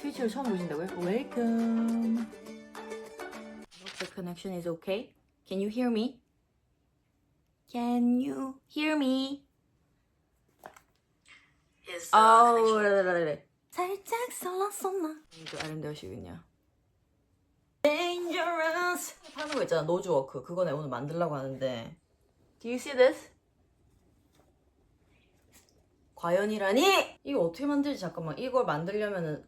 트위치를 처음 보신다고요? Welcome. The connection is okay. Can you hear me? Can you hear me? His 아우, 살짝 설렜었나? 이거 아름다우시군요. Dangerous. 하는 거 있잖아, 노즈워크. 그거 내가 오늘 만들려고 하는데. Do you see this? 과연이라니? 이거 어떻게 만들지? 잠깐만. 이걸 만들려면은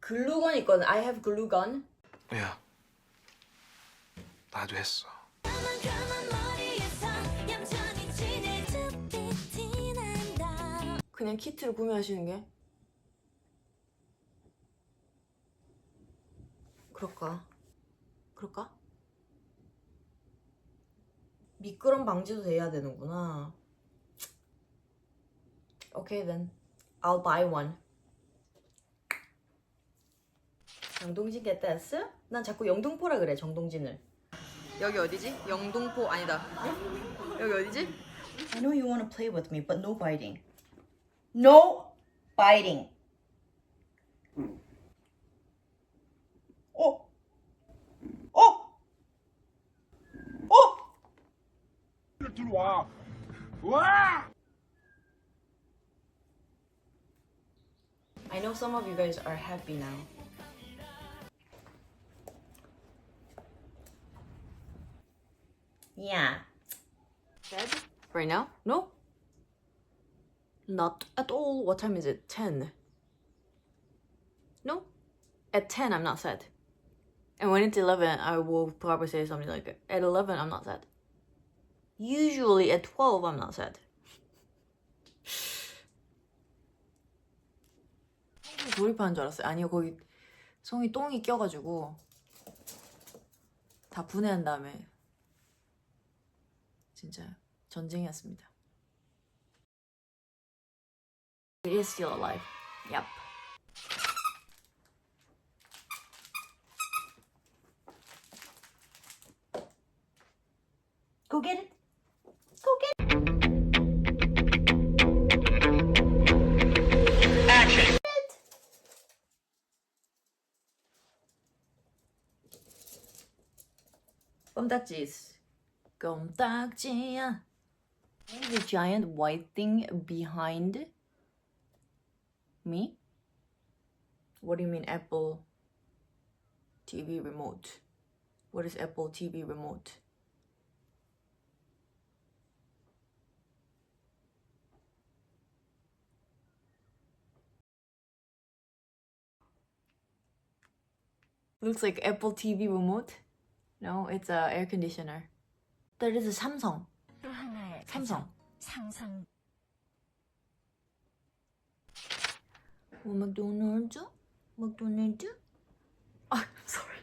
글루건 있거든. I have glue gun. 야, 나도 했어. 그냥 키트를 구매하시는 게 그럴까? 그럴까? 미끄럼 방지도 돼야 되는구나. Okay then. I'll buy one. 정동진 get this? 난 자꾸 영등포라 그래, 정동진을. 여기 어디지? 영등포 아니다. 여기 어디지? I know you want to play with me, but no biting. No biting. 어? 어? 어? 들어와. 와! Know some of you guys are happy now. Yeah. Dead? Right now? No? Not at all. What time is it? 10. No? At 10, I'm not sad. And when it's 11, I will probably say something like, at 11, I'm not sad. Usually at 12, I'm not sad. 조립하는 줄 알았어요. 아니요, 거기 송이 똥이 껴가지고 다 분해한 다음에 진짜 전쟁이었습니다. It is still alive. Yep. Go get. 껌딱지's 껌딱지야. The giant white thing behind me? What do you mean Apple TV remote? What is Apple TV remote? Looks like Apple TV remote. No, it's a air conditioner. That is a Samsung. 또 하나의 삼성. 가장 상상 뭐 맥도날드? 맥도날드? 아, sorry.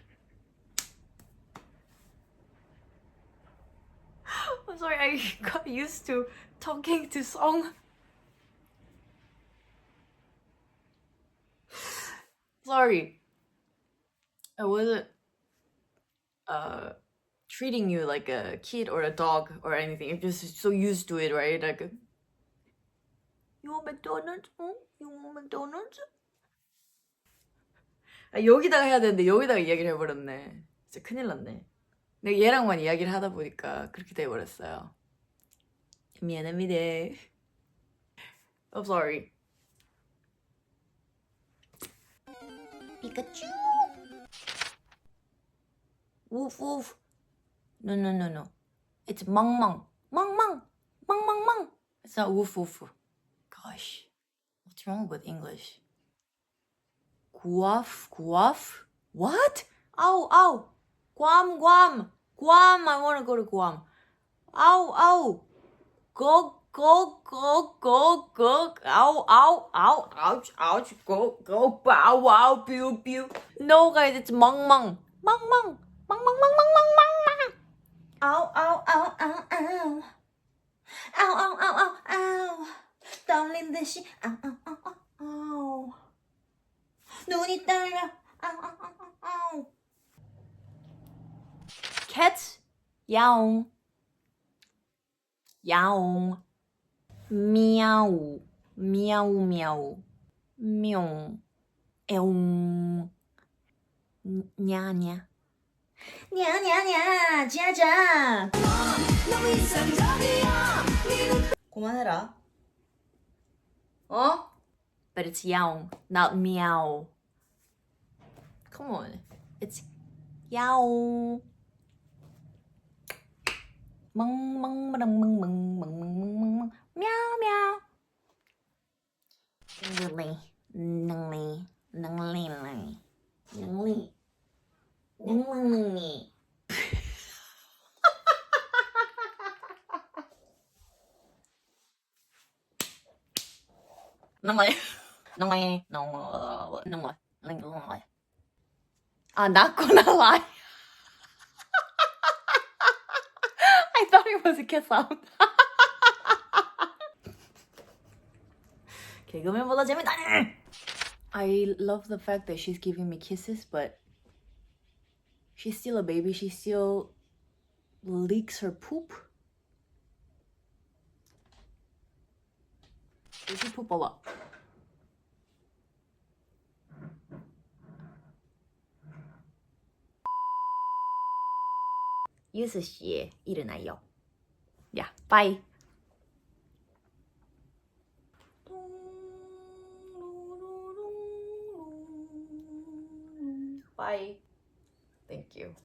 I'm sorry. I got used to talking to song. Sorry. I wasn't uh treating you like a kid or a dog or anything. You're just so used to it, right? Like You want McDonald's? 응? You want McDonald's? 아, 여기다가 해야 되는데 여기다가 이야기를 해버렸네. 진짜 큰일 났네. 내가 얘랑만 이야기를 하다 보니까 그렇게 돼버렸어요. 미안합니다. I'm sorry. 피카츄. Woof woof. No, no, no, no. It's mong mong. Mong mong. Mong mong mong. It's not woof woof. Gosh. What's wrong with English? Guaf, guaf. What? Ow, ow. Guam, Guam. Guam. I want to go to Guam. Ow, ow. Go, go, go, go, go. Ow, ow, ow. Ouch, ouch. Go, go. Bow, wow. Pew, pew. No, guys, it's mong mong. Mong mong. Ow, ow, ow, ow, ow. Ow, ow, ow, ow, ow. 떨린 듯이 아우 아우 아우 아우 눈이 떨려 아우 아우 아우 아우 cat 야옹 야옹 미야우 미야우 미야우 명, 에옹, 냐냐. 냐냐냐, 짜자. 그만해라. 어? But it's yaong, not meow. Come on. It's yaong. 멍, 멍, 멍, 멍, 멍, 멍, 멍, 멍, 멍, 멍. Meow, meow. 멍멍이. 농말, 농말, 농어, 농말, 농말. 아, I thought it was a kiss I love the fact that she's giving me kisses, but she's still a baby. She still leaks her poop. she poop a lot. 유스 씨 일어나요. 야, bye. Bye. Thank you.